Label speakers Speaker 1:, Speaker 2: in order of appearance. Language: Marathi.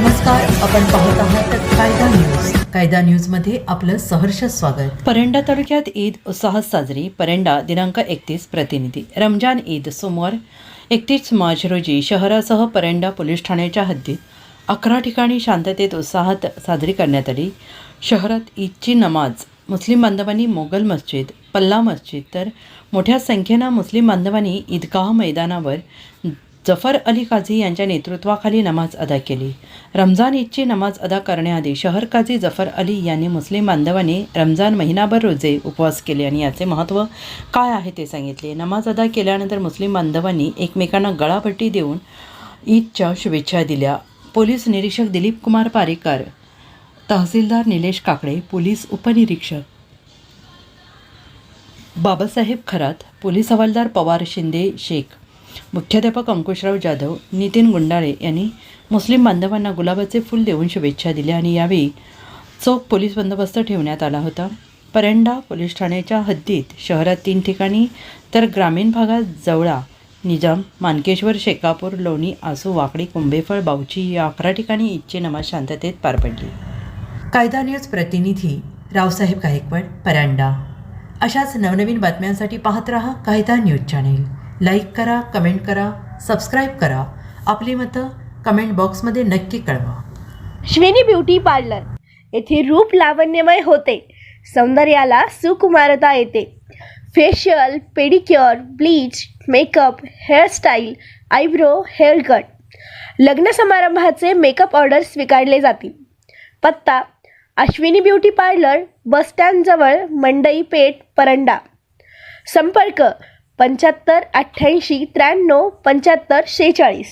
Speaker 1: नमस्कार आपण पाहत आहात कायदा न्यूज. कायदा न्यूजमध्ये आपलं सहर्ष स्वागत.
Speaker 2: परंडा तालुक्यात ईद उत्साहात साजरी परंडा दिनांक एकतीस प्रतिनिधी. रमजान ईद सोमवार एकतीस मार्च रोजी शहरासह परंडा पोलीस ठाण्याच्या हद्दीत अकरा ठिकाणी शांततेत उत्साहात साजरी करण्यात आली. शहरात ईदची नमाज मुस्लिम बांधवांनी मोगल मस्जिद पल्ला मस्जिद तर मोठ्या संख्येनं मुस्लिम बांधवांनी ईदगाह मैदानावर जफर अली काझी यांच्या नेतृत्वाखाली नमाज अदा केली. रमजान ईदची नमाज अदा करण्याआधी शहर काझी जफर अली यांनी मुस्लिम बांधवांनी रमजान महिनाभर रोजे उपवास केले आणि याचे महत्त्व काय आहे ते सांगितले. नमाज अदा केल्यानंतर मुस्लिम बांधवांनी एकमेकांना गळापट्टी देऊन ईदच्या शुभेच्छा दिल्या. पोलीस निरीक्षक दिलीप कुमार पारेकर तहसीलदार निलेश काकडे पोलीस उपनिरीक्षक बाबासाहेब खरात पोलीस हवालदार पवार शिंदे शेख मुख्याध्यापक अंकुशराव जाधव नितीन गुंडाळे यांनी मुस्लिम बांधवांना गुलाबाचे फूल देऊन शुभेच्छा दिल्या आणि यावेळी चोख पोलीस बंदोबस्त ठेवण्यात आला होता. परंडा पोलीस ठाण्याच्या हद्दीत शहरात तीन ठिकाणी तर ग्रामीण भागात जवळा निजाम मानकेश्वर शेकापूर लोणी आसू वाकडी कुंभेफळ बावची या अकरा ठिकाणी ईदची नमाज शांततेत पार पडली.
Speaker 1: कायदा न्यूज प्रतिनिधी रावसाहेब गायकवाड परांडा. अशाच नवनवीन बातम्यांसाठी पाहत रहा कायदा न्यूज चॅनेल. लाईक करा कमेंट करा सबस्क्राईब करा. आपली मतं कमेंट बॉक्समध्ये नक्की कळवा.
Speaker 3: Shweni beauty parlour. येथे रूप लावण्यमय होते. सौंदर्याला सुकुमारता येते. Facial pedicure bleach makeup hairstyle eyebrow hair cut लग्न समारंभाचे मेकअप ऑर्डर स्वीकारले जातील. पत्ता अश्विनी ब्युटी पार्लर बसस्टँडजवळ मंडई पेठ परंडा. संपर्क पंच्याहत्तर अठ्ठ्याऐंशी त्र्याण्णव पंच्याहत्तर शेहेचाळीस.